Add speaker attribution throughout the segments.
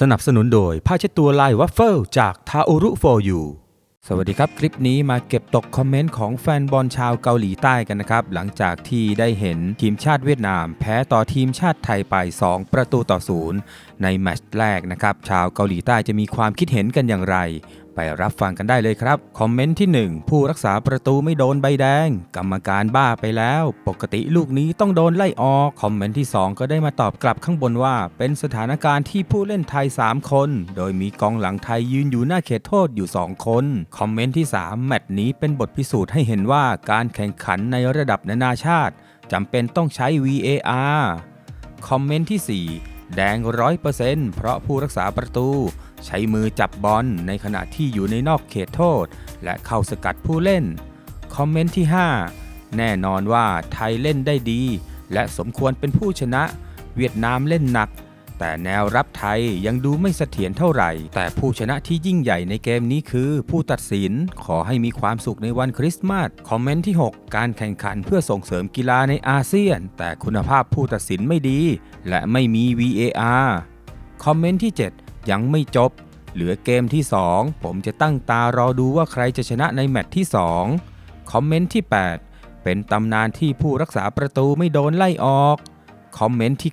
Speaker 1: สนับสนุนโดยผ้าเช็ดตัวลายวัฟเฟิลจากทาโอรุโฟยูสวัสดีครับ คลิปนี้มาเก็บตกคอมเมนต์ของแฟนบอลชาวเกาหลีใต้กันนะครับ หลังจากที่ได้เห็นทีมชาติเวียดนาม แพ้ต่อทีมชาติไทยไป 2 ประตูต่อศูนย์ในแมตช์แรกนะครับ ชาวเกาหลีใต้จะมีความคิดเห็นกันอย่างไร ไปรับฟังกันได้เลยครับ คอมเมนต์ที่ 1 ผู้รักษาประตูไม่โดนใบแดง กรรมการบ้าไปแล้ว ปกติลูกนี้ต้องโดนไล่ออก คอมเมนต์ที่ 2 ก็ได้มาตอบกลับข้างบนว่า เป็นสถานการณ์ที่ผู้เล่นไทย 3 คน โดยมีกองหลังไทยยืนอยู่หน้าเขตโทษอยู่ 2 คน คอมเมนต์ที่ 3 แมตช์นี้เป็นบทพิสูจน์ให้เห็นว่าการแข่งขันในระดับนานาชาติจำเป็นต้องใช้ VAR คอมเมนต์ที่ 4 แดงร้อยเปอร์เซนต์เพราะผู้รักษาประตู ใช้มือจับบอลในขณะที่อยู่ในนอกเขตโทษ และเข้าสกัดผู้เล่น คอมเมนต์ที่ 5 แน่นอนว่าไทยเล่นได้ดี และสมควรเป็นผู้ชนะ เวียดนามเล่นหนัก แต่แนวรับไทยยังดูไม่เสถียรเท่าไหร่ แต่ผู้ชนะที่ยิ่งใหญ่ในเกมนี้คือผู้ตัดสินขอให้มีความสุขในวันคริสต์มาสคอมเมนต์ที่ 6 การแข่งขันเพื่อส่งเสริมกีฬาในอาเซียน แต่คุณภาพผู้ตัดสินไม่ดี และไม่มี VAR คอมเมนต์ที่ 7 ยังไม่จบ เหลือเกมที่ 2 ผมจะตั้งตารอดูว่าใครจะชนะในแมตช์ที่ 2 คอมเมนต์ที่ 8 เป็นตำนานที่ผู้รักษาประตูไม่โดนไล่ออก คอมเมนต์ที่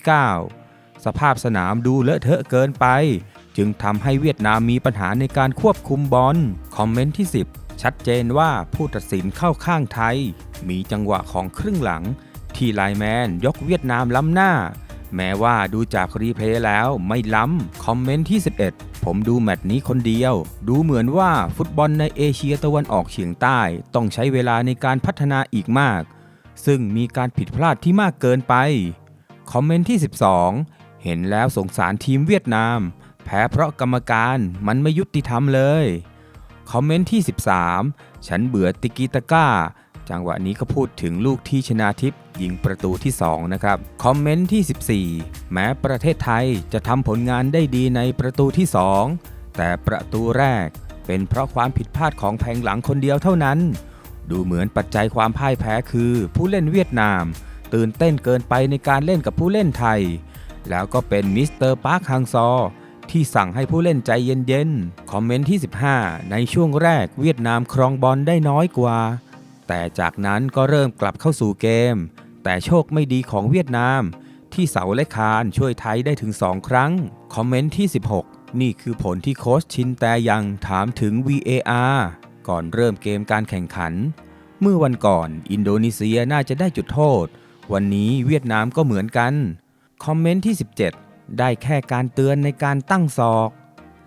Speaker 1: 9 สภาพสนามดูเลอะเทอะเกินไป จึงทำให้เวียดนามมีปัญหาในการควบคุมบอล คอมเมนต์ที่ 10 ชัดเจนว่าผู้ตัดสินเข้าข้างไทย มีจังหวะของครึ่งหลังที่ไลแมนยกเวียดนามล้ำหน้า แม้ว่าดูจากรีเพลย์แล้วไม่ล้ำ คอมเมนต์ที่ 11 ผมดูแมตช์นี้คนเดียว ดูเหมือนว่าฟุตบอลในเอเชียตะวันออกเฉียงใต้ ต้องใช้เวลาในการพัฒนาอีกมาก ซึ่งมีการผิดพลาดที่มากเกินไป คอมเมนต์ที่ 12 เห็นแล้วสงสารทีมเวียดนาม แพ้เพราะกรรมการมันไม่ยุติธรรมเลย คอมเมนต์ที่ 13 ฉันเบื่อติกิตาก้า จังหวะนี้ก็พูดถึงลูกที่ชนาทิพย์ยิงประตูที่ 2 นะครับ คอมเมนต์ที่ 14 แม้ประเทศไทยจะทำผลงานได้ดีในประตูที่ 2 แต่ประตูแรกเป็นเพราะความผิดพลาดของแผงหลังคนเดียวเท่านั้น ดูเหมือนปัจจัยความพ่ายแพ้คือ ผู้เล่นเวียดนาม ตื่นเต้นเกินไปในการเล่นกับผู้เล่นไทย แล้วก็เป็นมิสเตอร์ปาร์คฮังซอที่สั่งให้ผู้เล่นใจเย็นๆ คอมเมนต์ที่ 15 ในช่วงแรกเวียดนามครองบอลได้น้อยกว่า แต่จากนั้นก็เริ่มกลับเข้าสู่เกม แต่โชคไม่ดีของเวียดนาม ที่เสาและคานช่วยไทยได้ถึง 2 ครั้ง คอมเมนต์ที่ 16 นี่คือผลที่โค้ชชินแต่ยังถามถึง VAR ก่อนเริ่มเกมการแข่งขัน เมื่อวันก่อนอินโดนีเซียน่าจะได้จุดโทษ วันนี้เวียดนามก็เหมือนกัน คอมเมนต์ที่ 17 ได้แค่การเตือนในการตั้งศอก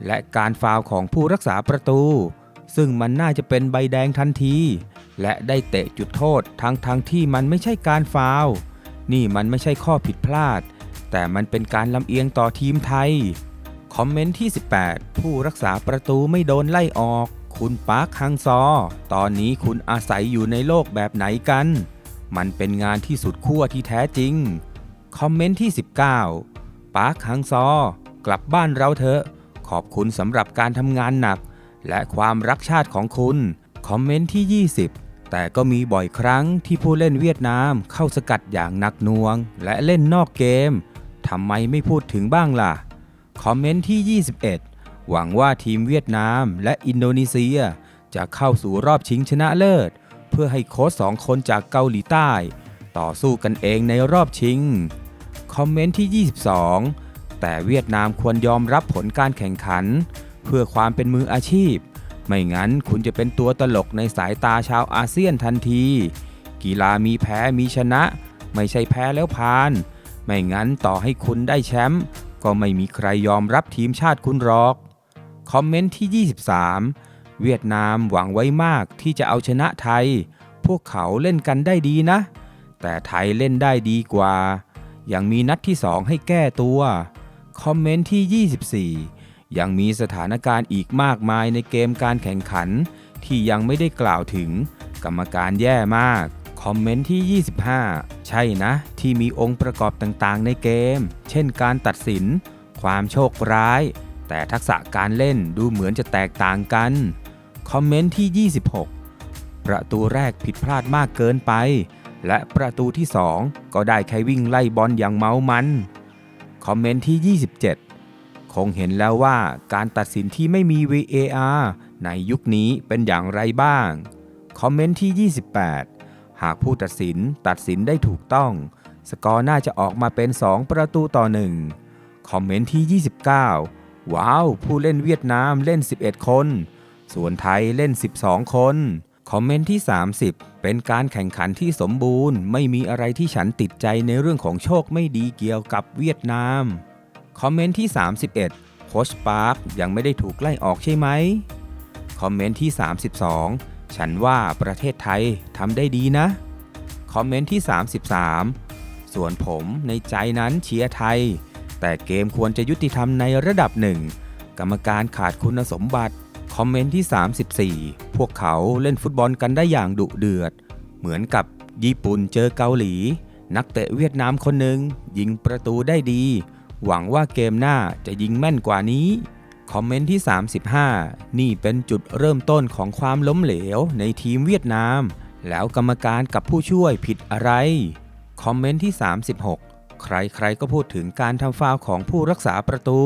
Speaker 1: และการฟาวของผู้รักษาประตู ซึ่งมันน่าจะเป็นใบแดงทันที และได้เตะจุดโทษทั้งทั้งที่มันไม่ใช่การฟาวนี่มันไม่ใช่ข้อผิดพลาด แต่มันเป็นการลำเอียงต่อทีมไทย คอมเมนต์ที่ 18 ผู้รักษาประตูไม่โดนไล่ออก คุณปาร์คฮังซอ ตอนนี้คุณอาศัยอยู่ในโลกแบบไหนกัน มันเป็นงานที่สุดขั้วที่แท้จริง คอมเมนต์ที่ 19 ปาร์คฮังซอกลับบ้านเราเถอะ ขอบคุณสำหรับการทำงานหนัก และความรักชาติของคุณ คอมเมนต์ที่ 20 แต่ก็มีบ่อยครั้งที่ผู้เล่นเวียดนามเข้าสกัดอย่างหนักหน่วง และเล่นนอกเกมทำไมไม่พูดถึงบ้างล่ะ คอมเมนต์ที่ 21 หวังว่าทีมเวียดนามและอินโดนีเซีย จะเข้าสู่รอบชิงชนะเลิศ เพื่อให้โค้ชสองคนจากเกาหลีใต้ ต่อสู้กันเองในรอบชิง คอมเมนต์ที่ 22 แต่เวียดนามควรยอมรับผลการแข่งขัน เพื่อความเป็นมืออาชีพ ไม่งั้นคุณจะเป็นตัวตลกในสายตาชาวอาเซียนทันที กีฬามีแพ้มีชนะ ไม่ใช่แพ้แล้วพาน ไม่งั้นต่อให้คุณได้แชมป์ก็ไม่มีใครยอมรับทีมชาติคุณหรอก คอมเมนต์ที่ 23 เวียดนามหวังไว้มากที่จะเอาชนะไทย พวกเขาเล่นกันได้ดีนะ แต่ไทยเล่นได้ดีกว่า ยังมีนัดที่2ให้แก้ตัว คอมเมนต์ที่ 24 ยังมีสถานการณ์อีกมากมายในเกมการแข่งขัน ที่ยังไม่ได้กล่าวถึง กรรมการแย่มาก คอมเมนต์ที่ 25 ใช่นะ ที่มีองค์ประกอบต่างๆ ในเกม เช่นการตัดสิน ความโชคร้าย แต่ทักษะการเล่นดูเหมือนจะแตกต่างกัน คอมเมนต์ที่ 26 ประตูแรกผิดพลาดมากเกินไป และประตูที่ 2 ก็ได้แค่วิ่งไล่บอลอย่างเมามัน คอมเมนต์ที่ 27 คงเห็นแล้วว่าการตัดสินที่ไม่มี VAR ในยุคนี้เป็นอย่างไรบ้าง คอมเมนต์ที่ 28 หากผู้ตัดสินตัดสินได้ถูกต้อง สกอร์น่าจะออกมาเป็น 2 ประตูต่อ 1 คอมเมนต์ที่ 29 ว้าว ผู้เล่นเวียดนามเล่น 11 คน ส่วนไทยเล่น 12 คน คอมเมนต์ที่ 30 เป็นการแข่งขันที่สมบูรณ์ ไม่มีอะไรที่ฉันติดใจในเรื่องของโชคไม่ดีเกี่ยวกับเวียดนาม คอมเมนต์ที่ 31โคชปาร์คยังไม่ได้ถูกไล่ออกใช่ไหม คอมเมนต์ที่ 32 ฉันว่าประเทศไทยทำได้ดีนะ คอมเมนต์ที่ 33 ส่วนผมในใจนั้นเชียร์ไทย แต่เกมควรจะยุติธรรมในระดับหนึ่ง กรรมการขาดคุณสมบัติ คอมเมนต์ที่ 34 พวกเขาเล่นฟุตบอลกันได้อย่างดุเดือด เหมือนกับญี่ปุ่นเจอเกาหลี นักเตะเวียดนามคนหนึ่งยิงประตูได้ดี หวังว่าเกมหน้าจะยิงแม่นกว่านี้ คอมเมนต์ที่ 35 นี่เป็นจุดเริ่มต้นของความล้มเหลวในทีมเวียดนาม แล้วกรรมการกับผู้ช่วยผิดอะไร คอมเมนต์ที่ 36 ใครๆก็พูดถึงการทำฟาวของผู้รักษาประตู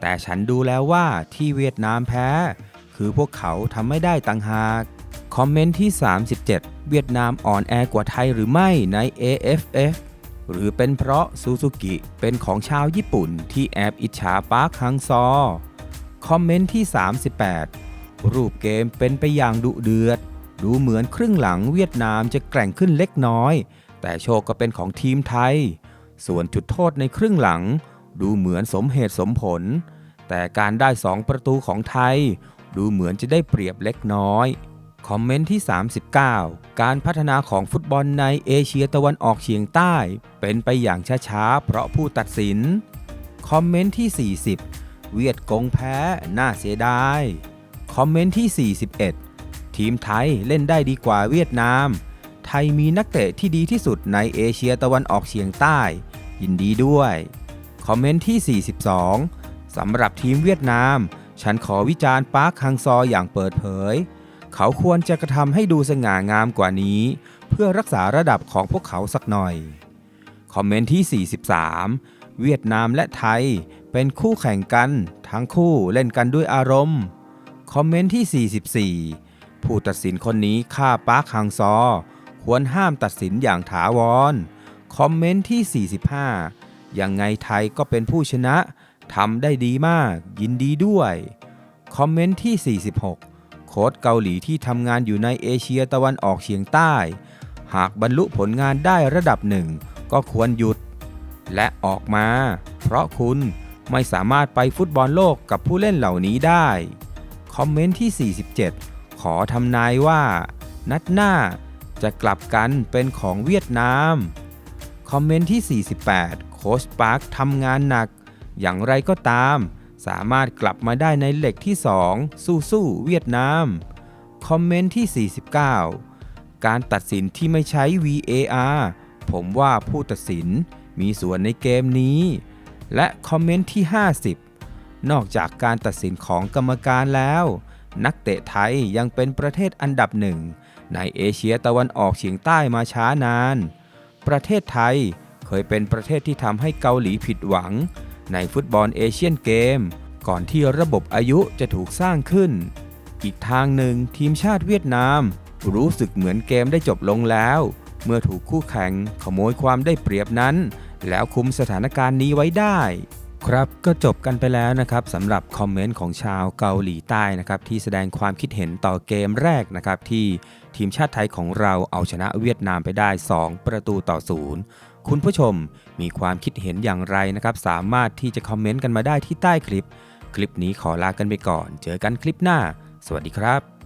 Speaker 1: แต่ฉันดูแล้วว่าที่เวียดนามแพ้ คือพวกเขาทำไม่ได้ต่างหาก คอมเมนต์ที่ 37 เวียดนามอ่อนแอกว่าไทยหรือไม่ใน AFF หรือเป็นเพราะซูซูกิเป็นของชาวญี่ปุ่นที่แอบอิจฉาปาร์คฮังซอ คอมเมนต์ที่ 38 รูปเกมเป็นไปอย่างดุเดือด ดูเหมือนครึ่งหลังเวียดนามจะแกร่งขึ้นเล็กน้อย แต่โชคก็เป็นของทีมไทย ส่วนจุดโทษในครึ่งหลัง ดูเหมือนสมเหตุสมผล แต่การได้2ประตูของไทย ดูเหมือนจะได้เปรียบเล็กน้อย คอมเมนต์ที่ 39 การพัฒนาของฟุตบอลในเอเชียตะวันออกเฉียงใต้ เป็นไปอย่างช้าๆ เพราะผู้ตัดสิน คอมเมนต์ที่ 40 เวียดกงแพ้ น่าเสียดาย คอมเมนต์ที่ 41 ทีมไทยเล่นได้ดีกว่าเวียดนาม ไทยมีนักเตะที่ดีที่สุดในเอเชียตะวันออกเฉียงใต้ ยินดีด้วย คอมเมนต์ที่ 42สำหรับทีมเวียดนาม ฉันขอวิจารณ์ปาร์คฮังซออย่างเปิดเผย เขาควรจะกระทำให้ดูสง่างามกว่านี้ เพื่อรักษาระดับของพวกเขาสักหน่อย คอมเมนต์ที่ 43 เวียดนามและไทยเป็นคู่แข่งกัน ทั้งคู่เล่นกันด้วยอารมณ์ คอมเมนต์ที่ 44 ผู้ตัดสินคนนี้ฆ่าปาร์คฮังซอ ควรห้ามตัดสินอย่างถาวร คอมเมนต์ที่ 45 ยังไงไทยก็เป็นผู้ชนะทำได้ดีมาก ยินดีด้วย คอมเมนต์ที่ 46 โค้ชเกาหลีที่ทำงานอยู่ในเอเชียตะวันออกเฉียงใต้ หากบรรลุผลงานได้ระดับหนึ่ง ก็ควรหยุด และออกมา เพราะคุณไม่สามารถไปฟุตบอลโลกกับผู้เล่นเหล่านี้ได้ คอมเมนต์ที่ 47 ขอทำนายว่า นัดหน้าจะกลับกันเป็นของเวียดนาม คอมเมนต์ที่ 48 โค้ชปาร์คทำงานหนัก อย่างไรก็ตาม สามารถกลับมาได้ในเหล็กที่ 2 สู้สู้เวียดนาม คอมเมนต์ที่ 49 การตัดสินที่ไม่ใช้ VAR ผมว่าผู้ตัดสินมีส่วนในเกมนี้ และคอมเมนต์ที่ 50 นอกจากการตัดสินของกรรมการแล้ว นักเตะไทยยังเป็นประเทศอันดับหนึ่ง ในเอเชียตะวันออกเฉียงใต้มาช้านาน ประเทศไทยเคยเป็นประเทศที่ทำให้เกาหลีผิดหวัง ในฟุตบอลเอเชียนเกม ก่อนที่ระบบอายุจะถูกสร้างขึ้น อีกทางหนึ่งทีมชาติเวียดนาม รู้สึกเหมือนเกมได้จบลงแล้ว เมื่อถูกคู่แข่งขโมยความได้เปรียบนั้น แล้วคุมสถานการณ์นี้ไว้ได้ ครับก็จบกันไปแล้วนะครับสำหรับคอมเมนต์ของชาวเกาหลีใต้นะครับที่แสดงความคิดเห็นต่อเกมแรกนะครับที่ทีมชาติไทยของเราเอาชนะเวียดนามไปได้ 2 ประตูต่อศูนย์ คุณผู้ชมมีความคิดเห็นอย่างไรนะครับ สามารถที่จะคอมเมนต์กันมาได้ที่ใต้คลิป คลิปนี้ขอลากันไปก่อน เจอกันคลิปหน้า สวัสดีครับ